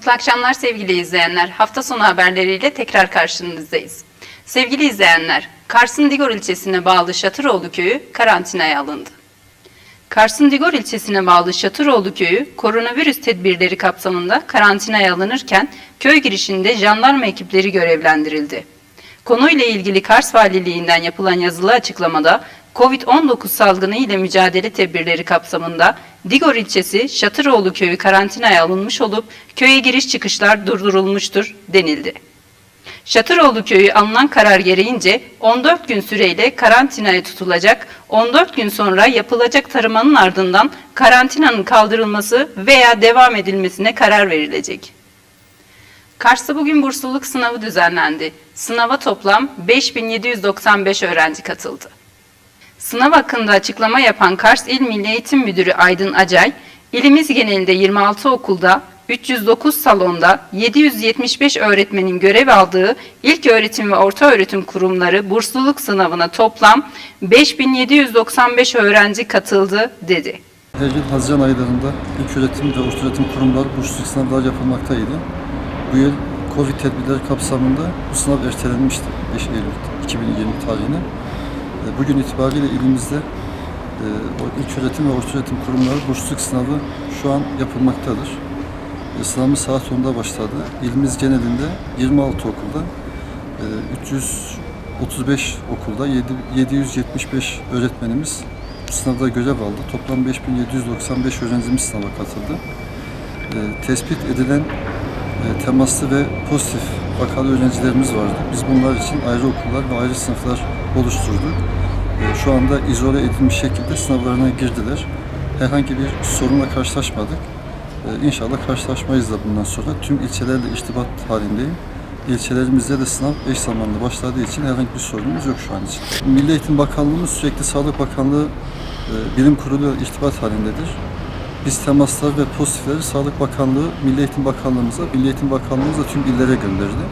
Mutlu akşamlar sevgili izleyenler. Hafta sonu haberleriyle tekrar karşınızdayız. Sevgili izleyenler, Kars'ın Digor ilçesine bağlı Şatıroğlu köyü karantinaya alındı. Kars'ın Digor ilçesine bağlı Şatıroğlu köyü koronavirüs tedbirleri kapsamında karantinaya alınırken köy girişinde jandarma ekipleri görevlendirildi. Konuyla ilgili Kars Valiliğinden yapılan yazılı açıklamada COVID-19 salgını ile mücadele tedbirleri kapsamında Digor ilçesi Şatıroğlu köyü karantinaya alınmış olup köye giriş çıkışlar durdurulmuştur denildi. Şatıroğlu köyü alınan karar gereğince 14 gün süreyle karantinaya tutulacak, 14 gün sonra yapılacak taramanın ardından karantinanın kaldırılması veya devam edilmesine karar verilecek. Kars'ta bugün bursluluk sınavı düzenlendi. Sınava toplam 5795 öğrenci katıldı. Sınav hakkında açıklama yapan Kars İl Milli Eğitim Müdürü Aydın Acay, ilimiz genelinde 26 okulda, 309 salonda 775 öğretmenin görev aldığı ilk öğretim ve orta öğretim kurumları bursluluk sınavına toplam 5795 öğrenci katıldı dedi. Her yıl Haziran aylarında ilk öğretim ve orta öğretim kurumları bursluluk sınavlar yapılmaktaydı. Bu yıl Covid tedbirleri kapsamında bu sınav ertelenmişti 5 Eylül 2020 tarihine. E, Bugün itibariyle ilimizde e, ilk öğretim ve orta öğretim kurumları bursluluk sınavı şu an yapılmaktadır. E, Sınavımız saat 10'da başladı. İlimiz genelinde 26 okulda, e, 335 okulda 7 775 öğretmenimiz sınavda görev aldı. Toplam 5795 öğrencimiz sınava katıldı. Tespit edilen temaslı ve pozitif vakalı öğrencilerimiz vardı. Biz bunlar için ayrı okullar ve ayrı sınıflar oluşturduk. E, şu anda izole edilmiş şekilde sınavlarına girdiler. Herhangi bir sorunla karşılaşmadık. E, inşallah karşılaşmayız da bundan sonra. Tüm ilçelerle irtibat halindeyim. İlçelerimizde de sınav eş zamanlı başladığı için herhangi bir sorunumuz yok şu an için. Milli Eğitim Bakanlığımız sürekli Sağlık Bakanlığı e, Bilim Kurulu irtibat halindedir. Biz temaslar ve pozitifleri Sağlık Bakanlığı, Milli Eğitim Bakanlığımıza, Milli Eğitim Bakanlığımız da tüm illere gönderdi.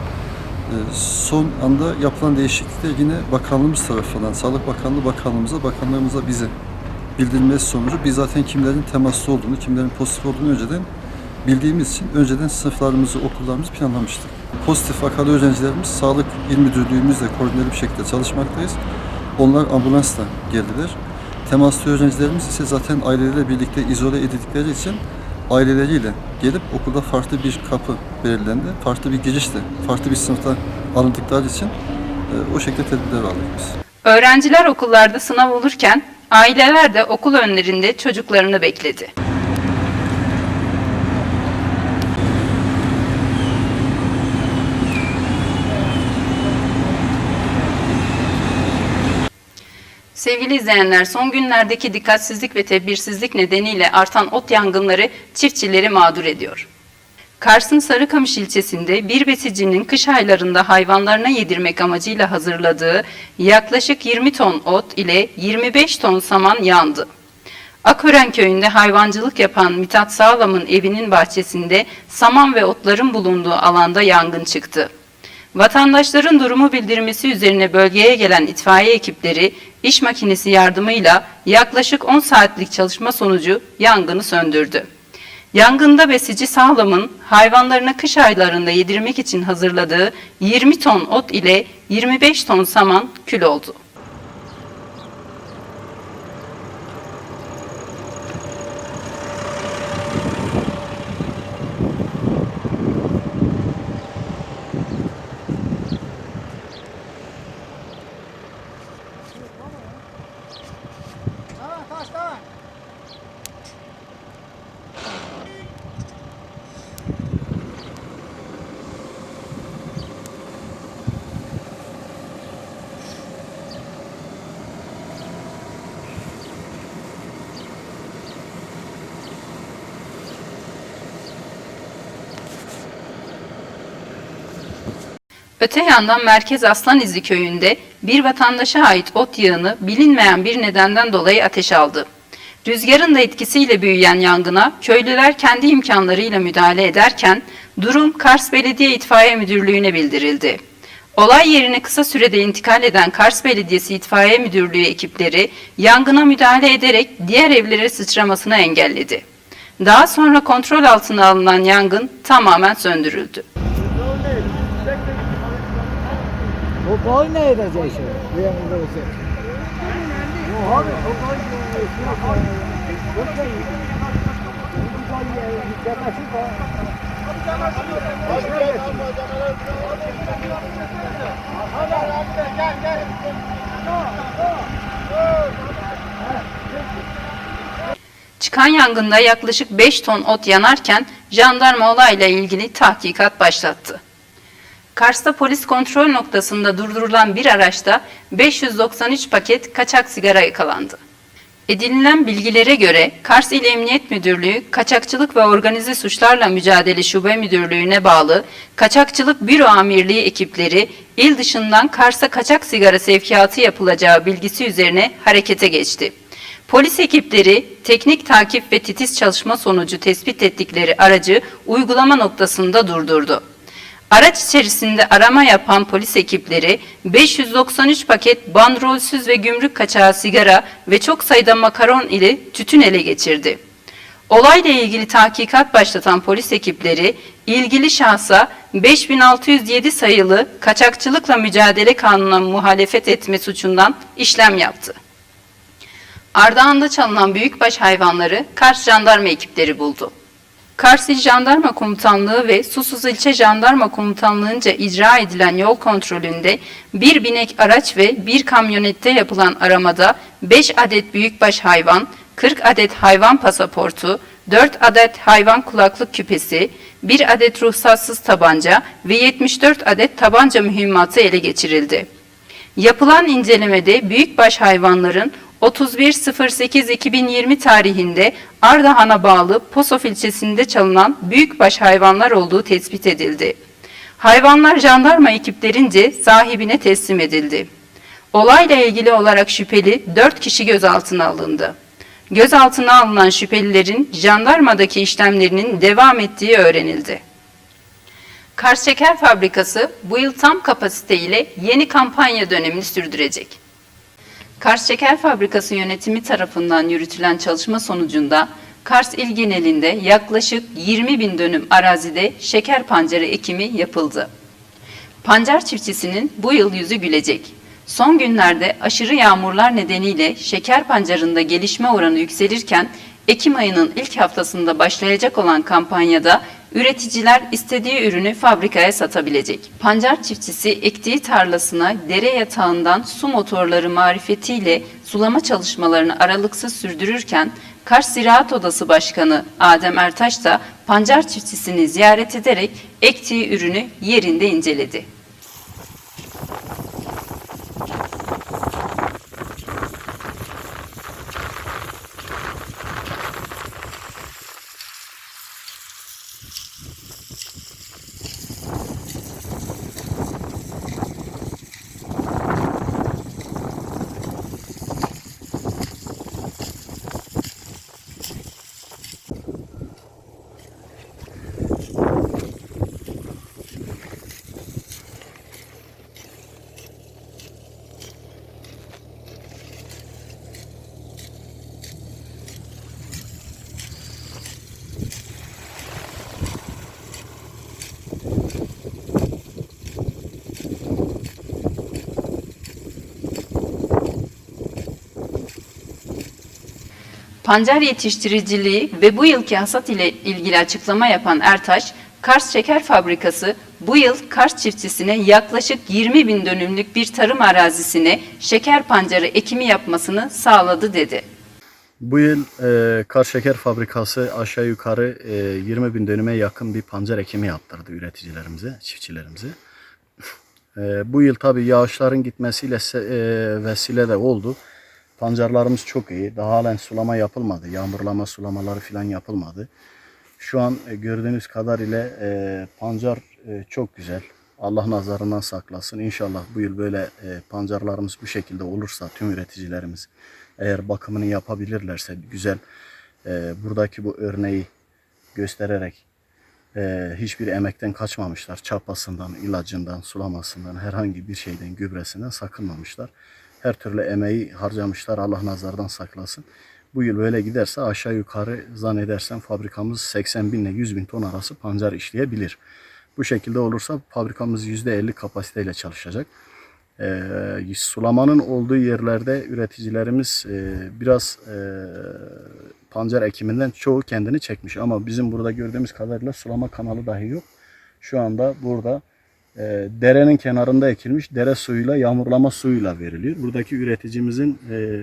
E, Son anda yapılan değişiklikler yine bakanlığımız tarafından, Sağlık Bakanlığı bakanlığımıza, bakanlığımıza bize bildirilmesi sonucu biz zaten kimlerin temaslı olduğunu, kimlerin pozitif olduğunu önceden bildiğimiz için önceden sınıflarımızı, okullarımızı planlamıştık. Pozitif vakalı öğrencilerimiz Sağlık İl Müdürlüğümüzle koordineli bir şekilde çalışmaktayız. Onlar ambulansla geldiler. Temaslı öğrencilerimiz ise zaten aileleriyle birlikte izole edildikleri için aileleriyle gelip okulda farklı bir kapı belirlendi. Farklı bir girişle, farklı bir sınıfta alındıkları için e, o şekilde tedbirler aldık biz. Öğrenciler okullarda sınav olurken aileler de okul önlerinde çocuklarını bekledi. Sevgili izleyenler, son günlerdeki dikkatsizlik ve tedbirsizlik nedeniyle artan ot yangınları çiftçileri mağdur ediyor. Kars'ın Sarıkamış ilçesinde bir besicinin kış aylarında hayvanlarına yedirmek amacıyla hazırladığı yaklaşık 20 ton ot ile 25 ton saman yandı. Akören köyünde hayvancılık yapan Mithat Sağlam'ın evinin bahçesinde saman ve otların bulunduğu alanda yangın çıktı. Vatandaşların durumu bildirmesi üzerine bölgeye gelen itfaiye ekipleri iş makinesi yardımıyla yaklaşık 10 saatlik çalışma sonucu yangını söndürdü. Yangında besici sağlamın hayvanlarına kış aylarında yedirmek için hazırladığı 20 ton ot ile 25 ton saman kül oldu. Öte yandan Merkez Aslanizli köyünde bir vatandaşa ait ot yığını bilinmeyen bir nedenden dolayı ateş aldı. Rüzgarın da etkisiyle büyüyen yangına köylüler kendi imkanlarıyla müdahale ederken durum Kars Belediye İtfaiye Müdürlüğü'ne bildirildi. Olay yerine kısa sürede intikal eden Kars Belediyesi İtfaiye Müdürlüğü ekipleri yangına müdahale ederek diğer evlere sıçramasını engelledi. Daha sonra kontrol altına alınan yangın tamamen söndürüldü. O boy ne edecek şimdi? Bu yanında olsa. Yok abi o boy Çıkan yangında yaklaşık 5 ton ot yanarken jandarma olayla ilgili tahkikat başlattı. Kars'ta polis kontrol noktasında durdurulan bir araçta 593 paket kaçak sigara yakalandı. Edinilen bilgilere göre Kars İl Emniyet Müdürlüğü Kaçakçılık ve Organize Suçlarla Mücadele Şube Müdürlüğü'ne bağlı Kaçakçılık Büro Amirliği ekipleri il dışından Kars'a kaçak sigara sevkiyatı yapılacağı bilgisi üzerine harekete geçti. Polis ekipleri teknik takip ve titiz çalışma sonucu tespit ettikleri aracı uygulama noktasında durdurdu. Araç içerisinde arama yapan polis ekipleri 593 paket bandrolsüz ve gümrük kaçağı sigara ve çok sayıda makaron ile tütün ele geçirdi. Olayla ilgili tahkikat başlatan polis ekipleri ilgili şahsa 5607 sayılı kaçakçılıkla mücadele kanununa muhalefet etme suçundan işlem yaptı. Ardahan'da çalınan büyükbaş hayvanları Kars jandarma ekipleri buldu. Kars Jandarma Komutanlığı ve Susuz İlçe Jandarma Komutanlığı'nca icra edilen yol kontrolünde bir binek araç ve bir kamyonette yapılan aramada 5 adet büyükbaş hayvan, 40 adet hayvan pasaportu, 4 adet hayvan kulaklık küpesi, 1 adet ruhsatsız tabanca ve 74 adet tabanca mühimmatı ele geçirildi. Yapılan incelemede büyükbaş hayvanların 31.08.2020 tarihinde Ardahan'a bağlı Posof ilçesinde çalınan büyükbaş hayvanlar olduğu tespit edildi. Hayvanlar jandarma ekiplerince sahibine teslim edildi. Olayla ilgili olarak şüpheli 4 kişi gözaltına alındı. Gözaltına alınan şüphelilerin jandarmadaki işlemlerinin devam ettiği öğrenildi. Kars Şeker Fabrikası bu yıl tam kapasite ile yeni kampanya dönemini sürdürecek. Kars Şeker Fabrikası yönetimi tarafından yürütülen çalışma sonucunda Kars il genelinde yaklaşık 20 bin dönüm arazide şeker pancarı ekimi yapıldı. Pancar çiftçisinin bu yıl yüzü gülecek. Son günlerde aşırı yağmurlar nedeniyle şeker pancarında gelişme oranı yükselirken Ekim ayının ilk haftasında başlayacak olan kampanyada üreticiler istediği ürünü fabrikaya satabilecek. Pancar çiftçisi ektiği tarlasına dere yatağından su motorları marifetiyle sulama çalışmalarını aralıksız sürdürürken Kars Ziraat Odası Başkanı Adem Ertaş da pancar çiftçisini ziyaret ederek ektiği ürünü yerinde inceledi. Pancar yetiştiriciliği ve bu yılki hasat ile ilgili açıklama yapan Ertaş, Kars Şeker Fabrikası bu yıl Kars çiftçisine yaklaşık 20 bin dönümlük bir tarım arazisine şeker pancarı ekimi yapmasını sağladı dedi. Bu yıl e, Kar Şeker Fabrikası aşağı yukarı e, 20 bin dönüme yakın bir pancar ekimi yaptırdı üreticilerimize, çiftçilerimize. E, bu yıl tabii yağışların gitmesiyle e, vesile de oldu. Pancarlarımız çok iyi. Daha halen sulama yapılmadı. Yağmurlama sulamaları falan yapılmadı. Şu an e, gördüğünüz kadarıyla e, pancar e, çok güzel. Allah nazarından saklasın. İnşallah bu yıl böyle e, pancarlarımız bu şekilde olursa tüm üreticilerimiz eğer bakımını yapabilirlerse güzel e, buradaki bu örneği göstererek e, hiçbir emekten kaçmamışlar. Çapasından, ilacından, sulamasından, herhangi bir şeyden, gübresinden sakınmamışlar. Her türlü emeği harcamışlar. Allah nazardan saklasın. Bu yıl böyle giderse aşağı yukarı zannedersem fabrikamız 80 bin ile 100 bin ton arası pancar işleyebilir. Bu şekilde olursa fabrikamız %50 kapasiteyle çalışacak. Ee, sulamanın olduğu yerlerde üreticilerimiz e, biraz e, pancar ekiminden çoğu kendini çekmiş. Ama bizim burada gördüğümüz kadarıyla sulama kanalı dahi yok. Şu anda burada e, derenin kenarında ekilmiş dere suyuyla yağmurlama suyuyla veriliyor. Buradaki üreticimizin e,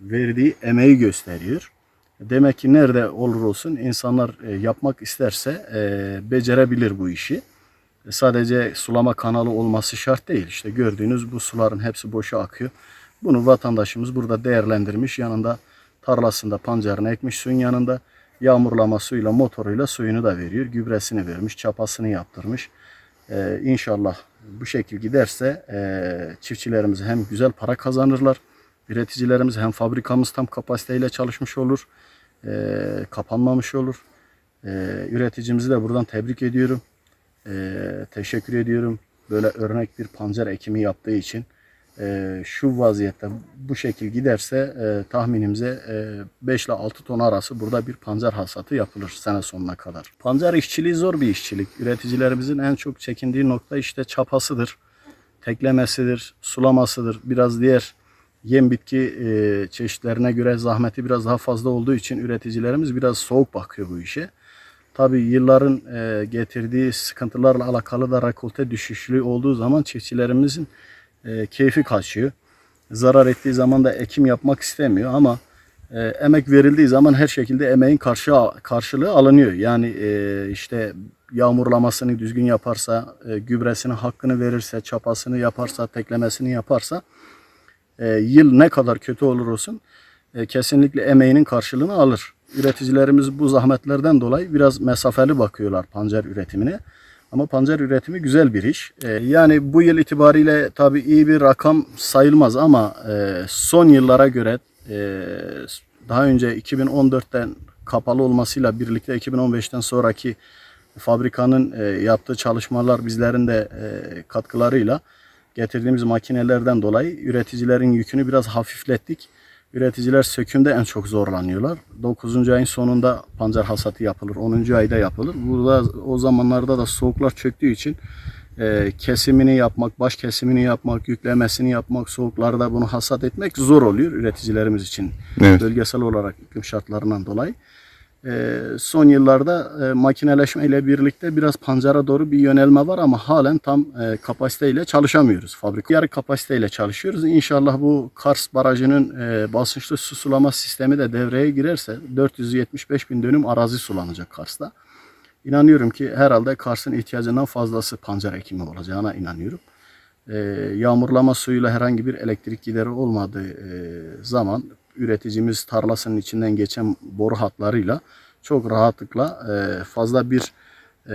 verdiği emeği gösteriyor. Demek ki nerede olur olsun insanlar e, yapmak isterse e, becerebilir bu işi. E, Sadece sulama kanalı olması şart değil. İşte gördüğünüz bu suların hepsi boşa akıyor. Bunu vatandaşımız burada değerlendirmiş. Yanında tarlasında pancarını ekmiş suyun yanında yağmurlama suyuyla motoruyla suyunu da veriyor. Gübresini vermiş, çapasını yaptırmış. Ee, inşallah bu şekil giderse e, çiftçilerimiz hem güzel para kazanırlar. Üreticilerimiz hem fabrikamız tam kapasiteyle çalışmış olur. e, kapanmamış olur. E, üreticimizi de buradan tebrik ediyorum. E, teşekkür ediyorum. Böyle örnek bir pancar ekimi yaptığı için. E, şu vaziyette bu şekil giderse e, tahminimize e, 5 ile 6 ton arası burada bir pancar hasatı yapılır sene sonuna kadar. Pancar işçiliği zor bir işçilik. Üreticilerimizin en çok çekindiği nokta işte çapasıdır, teklemesidir, sulamasıdır. Biraz diğer yem bitki e, çeşitlerine göre zahmeti biraz daha fazla olduğu için üreticilerimiz biraz soğuk bakıyor bu işe. Tabii yılların e, getirdiği sıkıntılarla alakalı da rekolte düşüşlüğü olduğu zaman çiftçilerimizin e, keyfi kaçıyor. Zarar ettiği zaman da ekim yapmak istemiyor ama e, emek verildiği zaman her şekilde emeğin karşı karşılığı alınıyor. Yani e, işte yağmurlamasını düzgün yaparsa, e, gübresini hakkını verirse, çapasını yaparsa, teklemesini yaparsa e, yıl ne kadar kötü olur olsun e, kesinlikle emeğinin karşılığını alır. Üreticilerimiz bu zahmetlerden dolayı biraz mesafeli bakıyorlar pancar üretimine. Ama pancar üretimi güzel bir iş. E, yani bu yıl itibariyle tabii iyi bir rakam sayılmaz ama e, son yıllara göre e, daha önce 2014'ten kapalı olmasıyla birlikte 2015'ten sonraki fabrikanın e, yaptığı çalışmalar bizlerin de katkılarıyla getirdiğimiz makinelerden dolayı üreticilerin yükünü biraz hafiflettik. Üreticiler sökümde en çok zorlanıyorlar. 9. ayın sonunda pancar hasatı yapılır. 10. ayda yapılır. Burada o zamanlarda da soğuklar çöktüğü için e, kesimini yapmak, baş kesimini yapmak, yüklemesini yapmak, soğuklarda bunu hasat etmek zor oluyor üreticilerimiz için. Evet. Bölgesel olarak iklim şartlarından dolayı. E, son yıllarda e, makineleşme ile birlikte biraz pancara doğru bir yönelme var ama halen tam e, kapasiteyle çalışamıyoruz fabrika. Yarı kapasiteyle çalışıyoruz. İnşallah bu Kars Barajı'nın e, basınçlı su sulama sistemi de devreye girerse 475 bin dönüm arazi sulanacak Kars'ta. İnanıyorum ki herhalde Kars'ın ihtiyacından fazlası pancar ekimi olacağına inanıyorum. Yağmurlama suyuyla herhangi bir elektrik gideri olmadığı zaman üreticimiz tarlasının içinden geçen boru hatlarıyla çok rahatlıkla e, fazla bir e,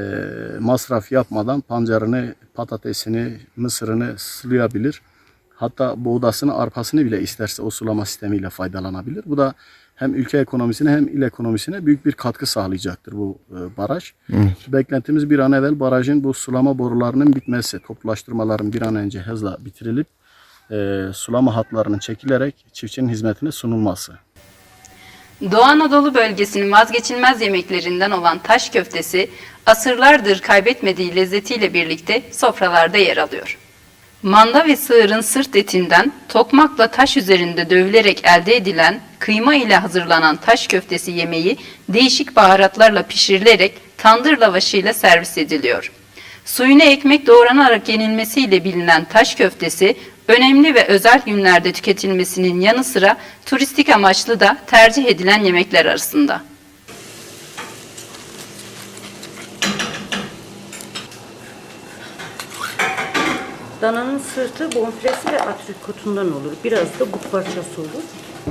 masraf yapmadan pancarını, patatesini, mısırını sulayabilir. Hatta buğdasını, arpasını bile isterse o sulama sistemiyle faydalanabilir. Bu da hem ülke ekonomisine hem il ekonomisine büyük bir katkı sağlayacaktır bu e, baraj. Beklentimiz bir an evvel barajın bu sulama borularının bitmesi, toplaştırmaların bir an önce hızla bitirilip e, sulama hatlarının çekilerek çiftçinin hizmetine sunulması. Doğu Anadolu bölgesinin vazgeçilmez yemeklerinden olan taş köftesi asırlardır kaybetmediği lezzetiyle birlikte sofralarda yer alıyor. Manda ve sığırın sırt etinden tokmakla taş üzerinde dövülerek elde edilen kıyma ile hazırlanan taş köftesi yemeği değişik baharatlarla pişirilerek tandır lavaşıyla servis ediliyor. Suyuna ekmek doğranarak yenilmesiyle bilinen taş köftesi önemli ve özel günlerde tüketilmesinin yanı sıra turistik amaçlı da tercih edilen yemekler arasında. Dananın sırtı, bonfilesi ve atrikotundan olur. Biraz da but parçası olur.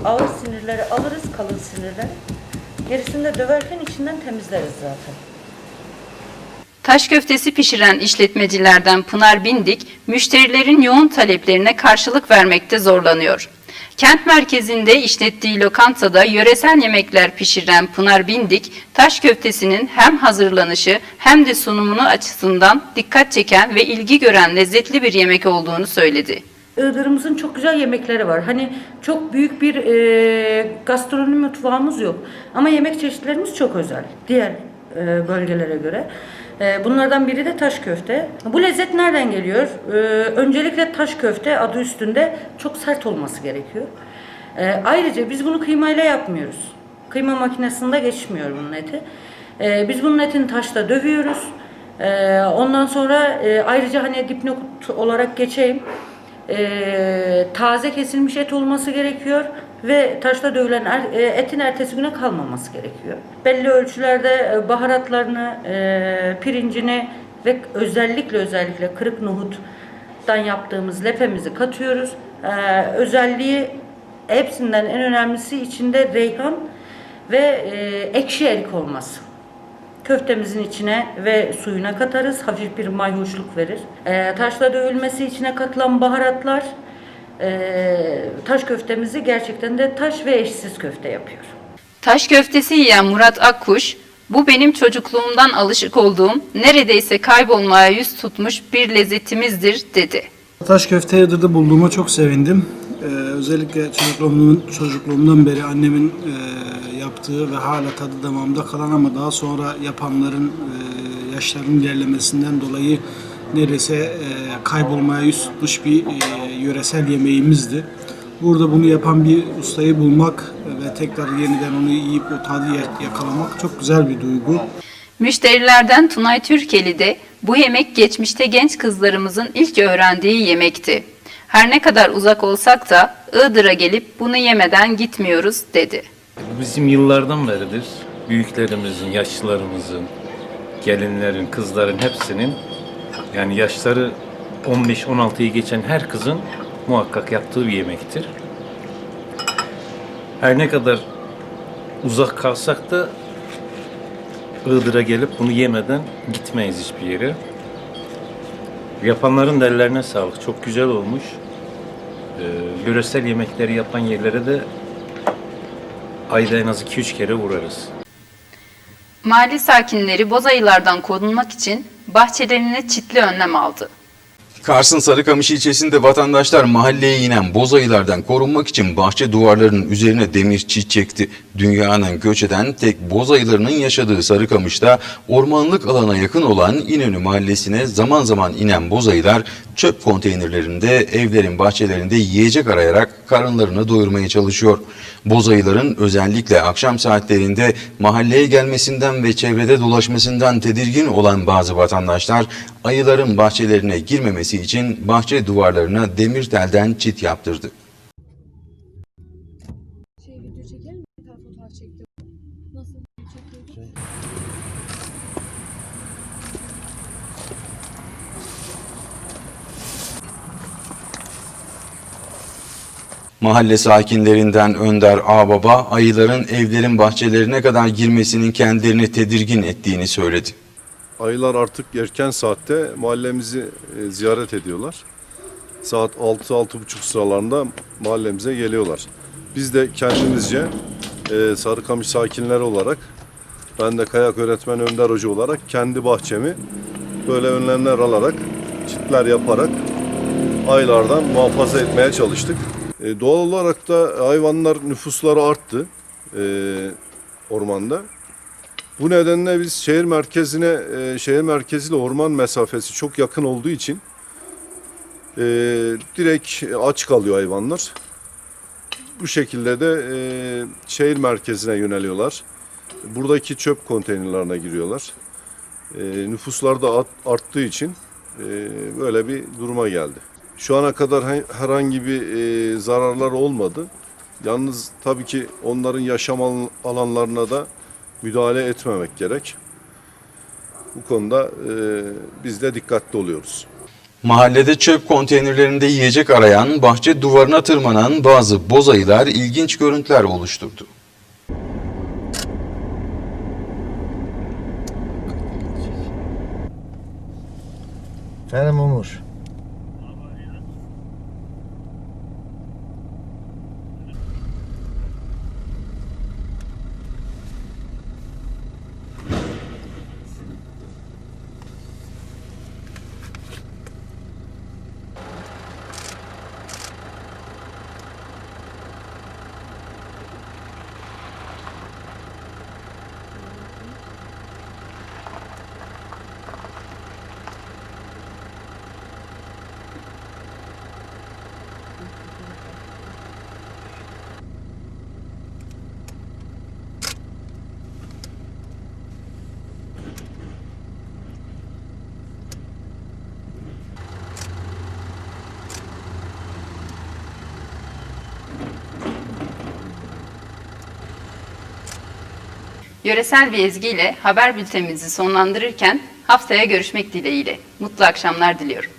Ağır sinirleri alırız, kalın sinirler. Gerisini de döverken içinden temizleriz zaten. Taş köftesi pişiren işletmecilerden Pınar Bindik, müşterilerin yoğun taleplerine karşılık vermekte zorlanıyor. Kent merkezinde işlettiği lokantada yöresel yemekler pişiren Pınar Bindik, taş köftesinin hem hazırlanışı hem de sunumunu açısından dikkat çeken ve ilgi gören lezzetli bir yemek olduğunu söyledi. Iğdır'ımızın çok güzel yemekleri var. Hani çok büyük bir e, gastronomi mutfağımız yok. Ama yemek çeşitlerimiz çok özel. Diğer e, bölgelere göre. E, bunlardan biri de taş köfte. Bu lezzet nereden geliyor? E, öncelikle taş köfte adı üstünde çok sert olması gerekiyor. E, ayrıca biz bunu kıymayla yapmıyoruz. Kıyma makinesinde geçmiyor bunun eti. Biz bunun etini taşta dövüyoruz. Ondan sonra e, ayrıca hani dipnot olarak geçeyim. Taze kesilmiş et olması gerekiyor ve taşta dövülen er- e, etin ertesi güne kalmaması gerekiyor. Belli ölçülerde e, baharatlarını, e, pirincini ve özellikle özellikle kırık nohuttan yaptığımız lepemizi katıyoruz. E, özelliği hepsinden en önemlisi içinde reyhan ve ekşi erik olması. Köftemizin içine ve suyuna katarız. Hafif bir mayhoşluk verir. Taşla dövülmesi içine katılan baharatlar e, taş köftemizi gerçekten de taş ve eşsiz köfte yapıyor. Taş köftesi yiyen Murat Akkuş, bu benim çocukluğumdan alışık olduğum, neredeyse kaybolmaya yüz tutmuş bir lezzetimizdir dedi. Taş köfte Iğdır'da bulduğuma çok sevindim. Ee, özellikle çocukluğumdan, çocukluğumdan beri annemin e, yaptığı ve hala tadı damağımda kalan ama daha sonra yapanların e, yaşlarının ilerlemesinden dolayı neredeyse e, kaybolmaya yüz tutmuş bir e, yöresel yemeğimizdi. Burada bunu yapan bir ustayı bulmak ve tekrar yeniden onu yiyip o tadı ya- yakalamak çok güzel bir duygu. Müşterilerden Tunay Türkeli de bu yemek geçmişte genç kızlarımızın ilk öğrendiği yemekti. Her ne kadar uzak olsak da Iğdır'a gelip bunu yemeden gitmiyoruz dedi. Bu bizim yıllardan beridir büyüklerimizin, yaşlılarımızın, gelinlerin, kızların hepsinin yani yaşları 15-16'yı geçen her kızın muhakkak yaptığı bir yemektir. Her ne kadar uzak kalsak da Iğdır'a gelip bunu yemeden gitmeyiz hiçbir yere. Yapanların da ellerine sağlık. Çok güzel olmuş. Ee, yöresel yemekleri yapan yerlere de ayda en az 2-3 kere uğrarız. Mahalle sakinleri bozayılardan korunmak için bahçelerine çitli önlem aldı. Kars'ın Sarıkamış ilçesinde vatandaşlar mahalleye inen bozayılardan korunmak için bahçe duvarlarının üzerine demir çit çekti. Dünyanın göç eden tek bozayılarının yaşadığı Sarıkamış'ta ormanlık alana yakın olan İnönü mahallesine zaman zaman inen bozayılar çöp konteynerlerinde evlerin bahçelerinde yiyecek arayarak karınlarını doyurmaya çalışıyor. Bozayıların özellikle akşam saatlerinde mahalleye gelmesinden ve çevrede dolaşmasından tedirgin olan bazı vatandaşlar ayıların bahçelerine girmemesi için bahçe duvarlarına demir telden çit yaptırdı. Mahalle sakinlerinden Önder Ağbaba ayıların evlerin bahçelerine kadar girmesinin kendilerini tedirgin ettiğini söyledi. Ayılar artık erken saatte mahallemizi e, ziyaret ediyorlar. Saat 6-6.30 sıralarında mahallemize geliyorlar. Biz de kendimizce e, Sarıkamış sakinleri olarak ben de kayak öğretmeni Önder Hoca olarak kendi bahçemi böyle önlemler alarak çitler yaparak aylardan muhafaza etmeye çalıştık. E, doğal olarak da hayvanlar nüfusları arttı e, ormanda. Bu nedenle biz şehir merkezine, e, şehir merkeziyle orman mesafesi çok yakın olduğu için e, direkt aç kalıyor hayvanlar. Bu şekilde de e, şehir merkezine yöneliyorlar. Buradaki çöp konteynerlarına giriyorlar. E, nüfuslar da art- arttığı için e, böyle bir duruma geldi. Şu ana kadar he- herhangi bir e, zararlar olmadı. Yalnız tabii ki onların yaşam alan- alanlarına da müdahale etmemek gerek. Bu konuda e, biz de dikkatli oluyoruz. Mahallede çöp konteynerlerinde yiyecek arayan, bahçe duvarına tırmanan bazı bozayılar ilginç görüntüler oluşturdu. Benim Umur. Yöresel bir ezgiyle haber bültenimizi sonlandırırken haftaya görüşmek dileğiyle. Mutlu akşamlar diliyorum.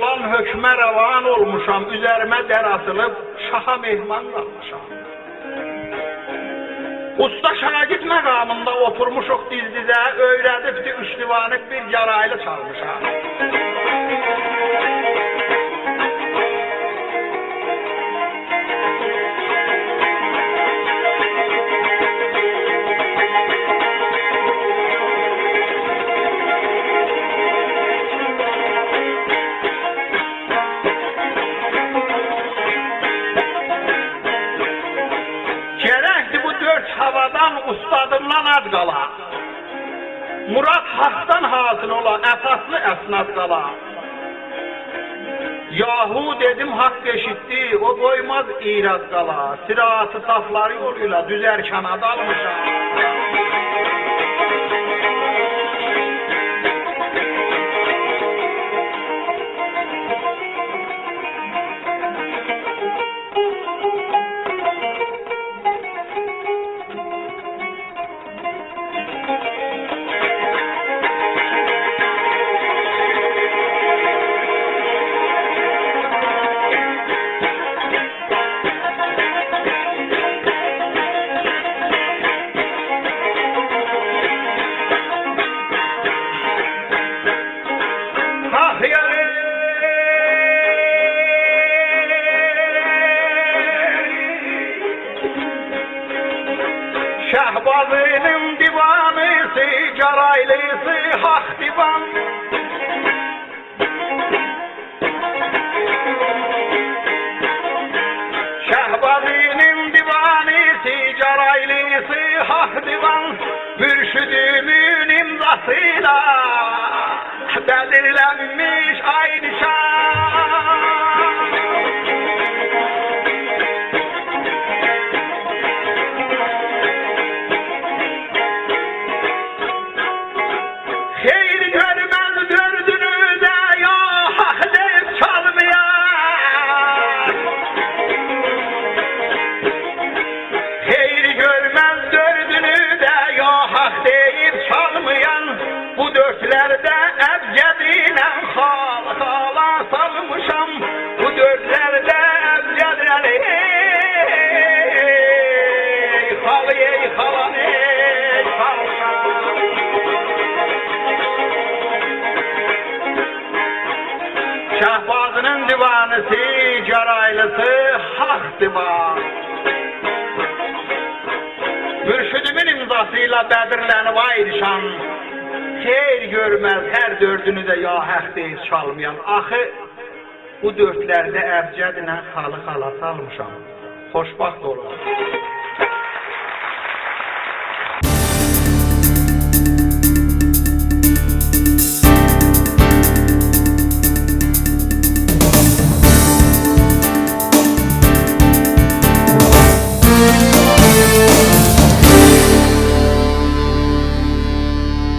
Olan hökmə rəvan olmuşam, üzərimə dər atılıb şaha mehman qalmışam. Usta şagird məqamında oturmuşuq diz-dizə, öyrədibdi üç divanıq bir yaraylı çalmışam. Ad qala. Murad haqdan hasil ola, əsaslı əsnad qala. Yahu dedim haqq eşitdi, o qoymaz iraz qala. Siratı safları yoluyla düzərkən ad Şehbazının divanısı, caraylısı hak divan Mürşidümün imzasıyla belirlenmiş aynı şan hak divan. Mürşidimin imzasıyla bədirlənib ayrışan, Xeyr görməz hər dördünü də ya haq deyib çalmayan. Axı bu dördlərdə əbcədlə xalı xala salmışam. Xoşbaxt olun.